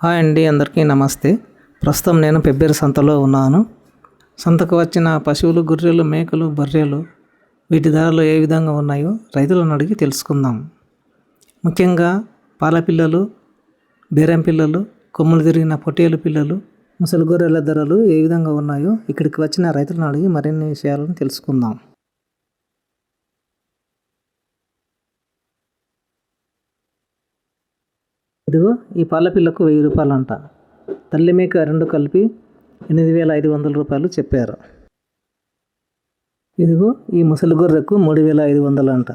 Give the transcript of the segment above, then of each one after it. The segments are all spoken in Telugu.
హాయ్ అండి అందరికీ నమస్తే. ప్రస్తుతం నేను పెబ్బేరు సంతలో ఉన్నాను. సంతకు వచ్చిన పశువులు గొర్రెలు మేకలు బర్రెలు వీటి ధరలు ఏ విధంగా ఉన్నాయో రైతులను అడిగి తెలుసుకుందాం. ముఖ్యంగా పాల పిల్లలు బేరం పిల్లలు కొమ్ములు తిరిగిన పొట్టేలు పిల్లలు ముసలి గొర్రెల ధరలు ఏ విధంగా ఉన్నాయో ఇక్కడికి వచ్చిన రైతులను అడిగి మరిన్ని విషయాలను తెలుసుకుందాం. ఇదిగో ఈ పాల పిల్లకు వెయ్యి రూపాయలు అంట తల్లి మేక రెండు కలిపి ఎనిమిది వేల ఐదు వందల రూపాయలు చెప్పారు. ఇదిగో ఈ ముసలి గొర్రెకు మూడు వేల ఐదు వందలు అంట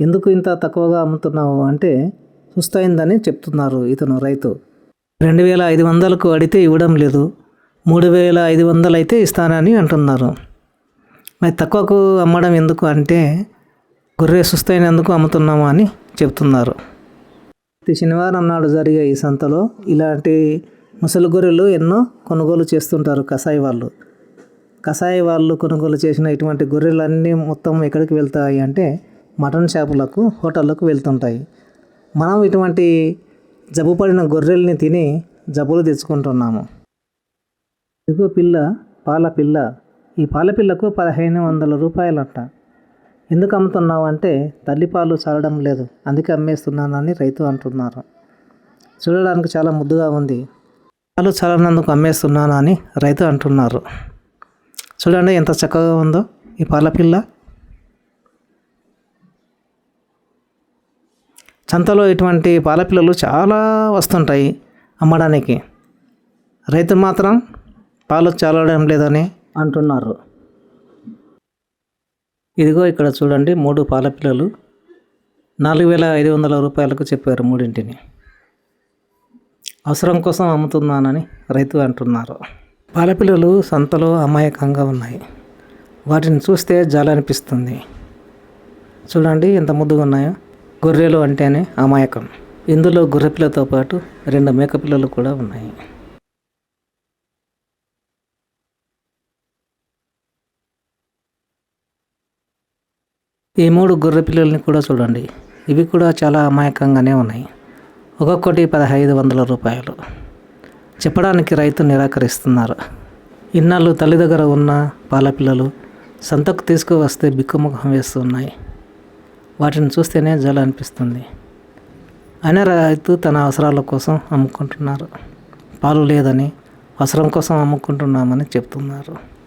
ఎందుకు ఇంత తక్కువగా అమ్ముతున్నావు అంటే సుస్తయిందని చెప్తున్నారు ఇతను రైతు. రెండు వేల ఐదు వందలకు అడిగితే ఇవ్వడం లేదు. మూడు వేల ఐదు వందలు అయితే ఇస్తానని అంటున్నారు. మరి తక్కువకు అమ్మడం ఎందుకు అంటే గొర్రె సుస్తైనందుకు అమ్ముతున్నాము అని చెప్తున్నారు. ప్రతి శనివారం నాడు జరిగే ఈ సంతలో ఇలాంటి ముసలి గొర్రెలు ఎన్నో కొనుగోలు చేస్తుంటారు కసాయి వాళ్ళు. కసాయి వాళ్ళు కొనుగోలు చేసిన ఇటువంటి గొర్రెలన్నీ మొత్తం ఎక్కడికి వెళ్తాయి అంటే మటన్ షాపులకు హోటళ్ళకు వెళ్తుంటాయి. మనం ఇటువంటి జబ్బు పడిన గొర్రెల్ని తిని జబ్బులు తెచ్చుకుంటున్నాము. ఇదిగో పిల్ల పాల పిల్ల. ఈ పాల పిల్లకు పదిహేను వందల రూపాయలంట. ఎందుకు అమ్ముతున్నావు అంటే తల్లిపాలు చాలడం లేదు అందుకే అమ్మేస్తున్నానని రైతు అంటున్నారు. చూడడానికి చాలా ముద్దుగా ఉంది. పాలు చాలనందుకు అమ్మేస్తున్నాను అని రైతు అంటున్నారు. చూడండి ఎంత చక్కగా ఉందో ఈ పాల పిల్ల. ఇటువంటి పాల పిల్లలు చాలా వస్తుంటాయి అమ్మడానికి. రైతు మాత్రం పాలు చాలడం లేదని అంటున్నారు. ఇదిగో ఇక్కడ చూడండి మూడు పాల పిల్లలు నాలుగు వేల ఐదు వందల రూపాయలకు చెప్పారు మూడింటిని. అవసరం కోసం అమ్ముతున్నానని రైతు అంటున్నారు. పాలపిల్లలు సంతలో అమాయకంగా ఉన్నాయి. వాటిని చూస్తే జాలి అనిపిస్తుంది. చూడండి ఎంత ముద్దుగా ఉన్నాయో. గొర్రెలు అంటేనే అమాయకం. ఇందులో గొర్రె పిల్లతో పాటు రెండు మేకపిల్లలు కూడా ఉన్నాయి. ఈ మూడు గొర్రె పిల్లల్ని కూడా చూడండి. ఇవి కూడా చాలా అమాయకంగానే ఉన్నాయి. ఒక్కొక్కటి పదహైదు వందల రూపాయలు. చెప్పడానికి రైతు నిరాకరిస్తున్నారు. ఇన్నాళ్ళు తల్లి దగ్గర ఉన్న పాల పిల్లలు సంతకు తీసుకువస్తే బిక్కుముఖం వేస్తున్నాయి వాటిని చూస్తేనే జల అనిపిస్తుంది. అయినా రైతు తన అవసరాల కోసం అమ్ముకుంటున్నారు. పాలు లేదని అవసరం కోసం అమ్ముకుంటున్నామని చెప్తున్నారు.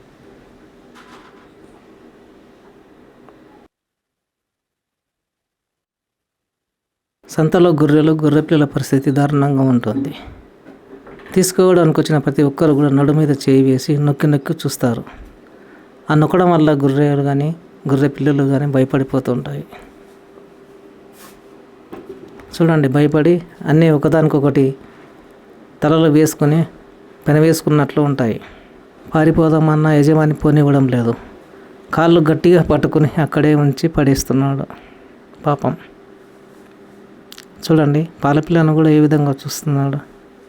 సంతలో గొర్రెలు గొర్రెపిల్లల పరిస్థితి దారుణంగా ఉంటుంది. తీసుకోవడానికి వచ్చిన ప్రతి ఒక్కరు కూడా నడు మీద చేయి వేసి నొక్కి నొక్కి చూస్తారు. ఆ నొక్కడం వల్ల గొర్రెలు కానీ గొర్రె పిల్లలు కానీ భయపడిపోతుంటాయి. చూడండి భయపడి అన్నీ ఒకదానికొకటి తలలు వేసుకొని పెనవేసుకున్నట్లు ఉంటాయి. పారిపోదామన్న యజమాని పోనివ్వడం లేదు. కాళ్ళు గట్టిగా పట్టుకుని అక్కడే ఉంచి పడేస్తున్నాడు. పాపం. చూడండి పాలపిల్లను కూడా ఏ విధంగా చూస్తున్నాడు?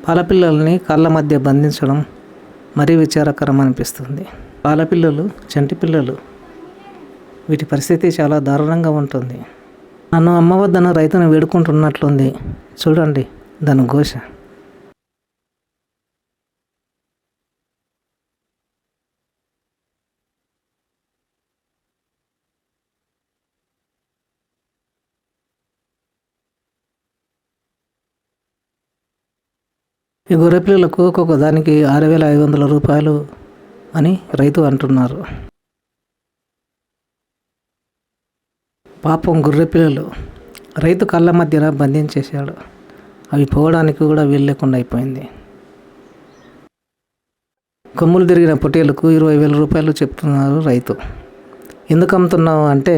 పాలపిల్లల్ని కాళ్ళ మధ్య బంధించడం మరీ విచారకరం అనిపిస్తుంది. పాలపిల్లలు చంటి పిల్లలు వీటి పరిస్థితి చాలా దారుణంగా ఉంటుంది. నన్ను అమ్మవద్దన రైతును వేడుకుంటున్నట్లుంది. చూడండి దాని ఘోష ఈ గొర్రె పిల్లలకు ఒక్కొక్క దానికి ఆరు వేల ఐదు వందల రూపాయలు అని రైతు అంటున్నారు. పాపం గొర్రె పిల్లలు రైతు కళ్ళ మధ్యన బంధించేశాడు. అవి పోవడానికి కూడా వీలు లేకుండా అయిపోయింది. కొమ్ములు తిరిగిన పొట్టేలకు ఇరవై వేల రూపాయలు చెప్తున్నారు రైతు. ఎందుకు అమ్ముతున్నావు అంటే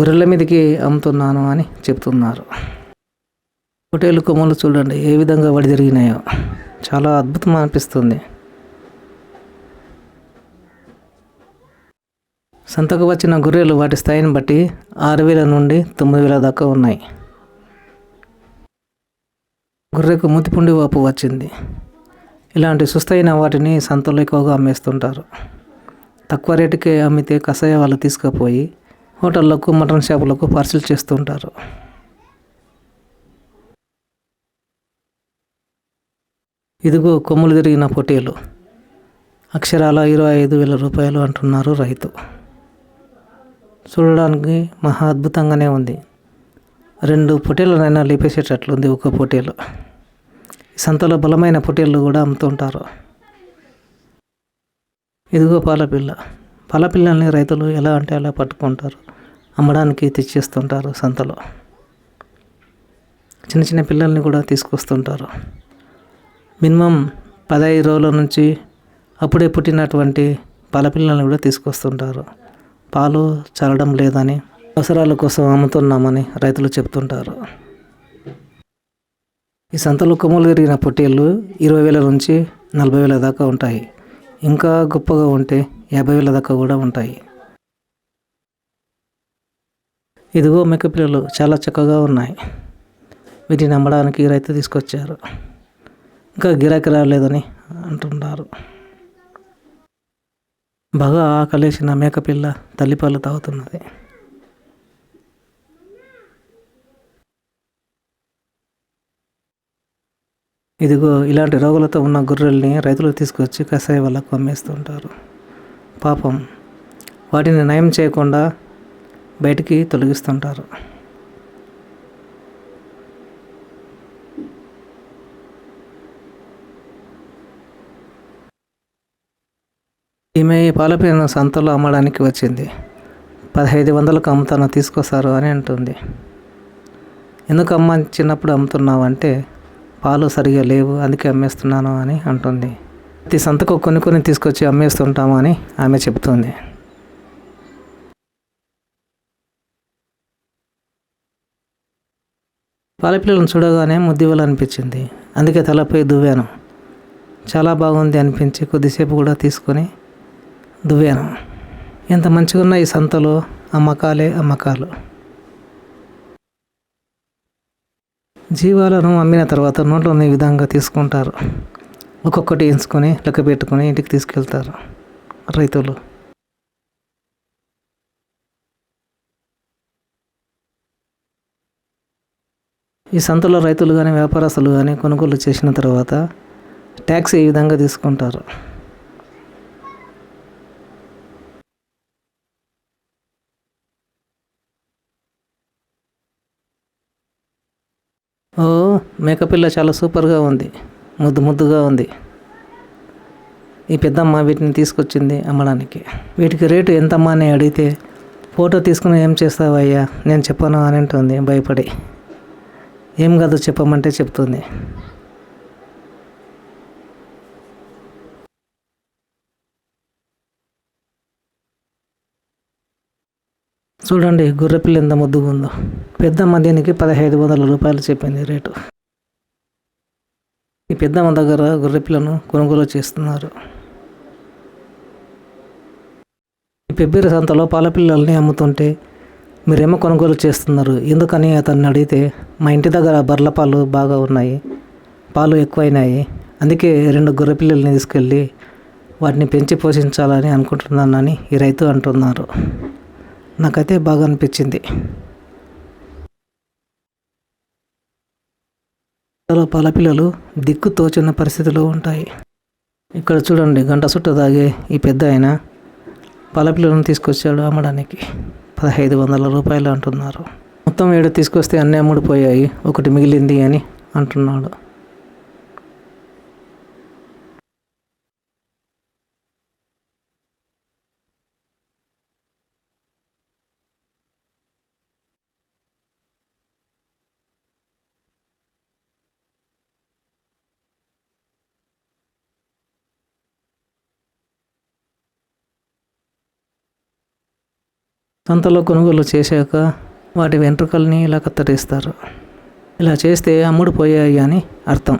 గొర్రెల మీదకి అమ్ముతున్నాను అని చెప్తున్నారు. పొటేలు కొమ్మలు చూడండి ఏ విధంగా వాడి జరిగినాయో. చాలా అద్భుతం అనిపిస్తుంది. సంతకు వచ్చిన గొర్రెలు వాటి స్థాయిని బట్టి ఆరు వేల నుండి తొమ్మిది వేల దాకా ఉన్నాయి. గొర్రెకు మూతిపుండి వాపు వచ్చింది. ఇలాంటి సుస్థైన వాటిని సంతలో ఎక్కువగా అమ్మేస్తుంటారు. తక్కువ రేటుకే అమ్మితే కషాయ వాళ్ళు తీసుకుపోయి హోటళ్ళకు మటన్ షాపులకు పార్సిల్ చేస్తుంటారు. ఇదిగో కొమ్ములు తిరిగిన పొటీలు అక్షరాల ఇరవై ఐదు వేల రూపాయలు అంటున్నారు రైతు. చూడడానికి మహా అద్భుతంగానే ఉంది. రెండు పొటీలనైనా లేపేసేటట్లుంది ఒక పొటీలు సంతలో బలమైన పొటీలు కూడా అమ్ముతుంటారు. ఇదిగో పాలపిల్ల. పాలపిల్లల్ని రైతులు ఎలా అంటే అలా పట్టుకుంటారు. అమ్మడానికి తెచ్చేస్తుంటారు సంతలో. చిన్న చిన్న పిల్లల్ని కూడా తీసుకొస్తుంటారు. మినిమం పదహైదు రోజుల నుంచి అప్పుడే పుట్టినటువంటి పిల్లల్ని కూడా తీసుకొస్తుంటారు. పాలు చల్లడం లేదని అవసరాల కోసం అమ్ముతున్నామని రైతులు చెప్తుంటారు. ఈ సంతలో కొమ్ములు జరిగిన పొట్టేళ్ళు ఇరవై వేల నుంచి నలభై వేల దాకా ఉంటాయి. ఇంకా గొప్పగా ఉంటే యాభై వేల దాకా కూడా ఉంటాయి. ఇదిగో మేక పిల్లలు చాలా చక్కగా ఉన్నాయి. వీటిని అమ్మడానికి రైతు తీసుకొచ్చారు. ఇంకా గిరాకీ రాలేదని అంటున్నారు. బాగా ఆకలేసిన మేకపిల్ల తల్లిపాలు తాగుతున్నది. ఇదిగో ఇలాంటి రోగులతో ఉన్న గొర్రెల్ని రైతులు తీసుకొచ్చి కషాయ వాళ్ళకు అమ్మేస్తుంటారు. పాపం వాటిని నయం చేయకుండా బయటికి తొలగిస్తుంటారు. ఈమె ఈ పాలపీలను సంతలో అమ్మడానికి వచ్చింది. పదహైదు వందలకు అమ్ముతాను తీసుకొస్తారు అని అంటుంది. ఎందుకు అమ్మ చిన్నప్పుడు అమ్ముతున్నావు అంటే పాలు సరిగా లేవు అందుకే అమ్మేస్తున్నాను అని అంటుంది. ప్రతి సంతకు కొన్ని కొన్ని తీసుకొచ్చి అమ్మేస్తుంటాము అని ఆమె చెబుతుంది. పాలపిల్లలను చూడగానే ముద్దివ్వాలనిపించింది. అందుకే తలపై దువ్వాను. చాలా బాగుంది అనిపించి కొద్దిసేపు కూడా తీసుకొని దువ్వాను? ఎంత మంచిగా ఉన్న ఈ సంతలో? అమ్మకాలే అమ్మకాలు. జీవాలను అమ్మిన తర్వాత నోట్లో ఈ విధంగా తీసుకుంటారు. ఒక్కొక్కటి ఎంచుకొని లెక్క పెట్టుకొని ఇంటికి తీసుకెళ్తారు రైతులు. ఈ సంతలో రైతులు కానీ వ్యాపారస్తులు కానీ కొనుగోలు చేసిన తర్వాత ట్యాక్స్ ఈ విధంగా తీసుకుంటారు. మేకపిల్ల చాలా సూపర్గా ఉంది. ముద్దు ముద్దుగా ఉంది. ఈ పెద్దమ్మ వీటిని తీసుకొచ్చింది అమ్మడానికి. వీటికి రేటు ఎంతమ్మా అని అడిగితే ఫోటో తీసుకుని ఏం చేస్తావయ్యా? నేను చెప్పను అని అంటుంది. భయపడి. ఏం కాదు చెప్పమంటే చెప్తుంది. చూడండి గొర్రెపిల్ల ఎంత ముద్దుగా ఉందో. పెద్దమ్మ దీనికి పదహైదు వందల రూపాయలు చెప్పింది రేటు. ఈ పెద్దమ్మ దగ్గర గొర్రెపిల్లను కొనుగోలు చేస్తున్నారు. ఈ పెబ్బేరు సంతలో పాలపిల్లల్ని అమ్ముతుంటే మీరేమో కొనుగోలు చేస్తున్నారు. ఎందుకని అతన్ని అడిగితే మా ఇంటి దగ్గర బర్ల పాలు బాగా ఉన్నాయి పాలు ఎక్కువైనాయి అందుకే రెండు గొర్రెపిల్లల్ని తీసుకెళ్ళి వాటిని పెంచి పోషించాలని అనుకుంటున్నానని ఈ రైతు అంటున్నారు. నాకైతే బాగా అనిపించింది. చాలా పాలపిల్లలు దిక్కు తోచున్న పరిస్థితిలో ఉంటాయి. ఇక్కడ చూడండి గంట చుట్ట తాగే ఈ పెద్ద ఆయన పాలపిల్లలను తీసుకొచ్చాడు అమ్మడానికి. పదహైదు వందల రూపాయలు అంటున్నారు. మొత్తం ఏడు తీసుకొస్తే అన్నీ అమ్ముడిపోయాయి ఒకటి మిగిలింది అని అంటున్నాడు. సంతలో కొనుగోలు చేశాక వాటి వెంట్రుకల్ని ఇలా కత్తిరిస్తారు. ఇలా చేస్తే అమ్ముడు పోయాయి అని అర్థం.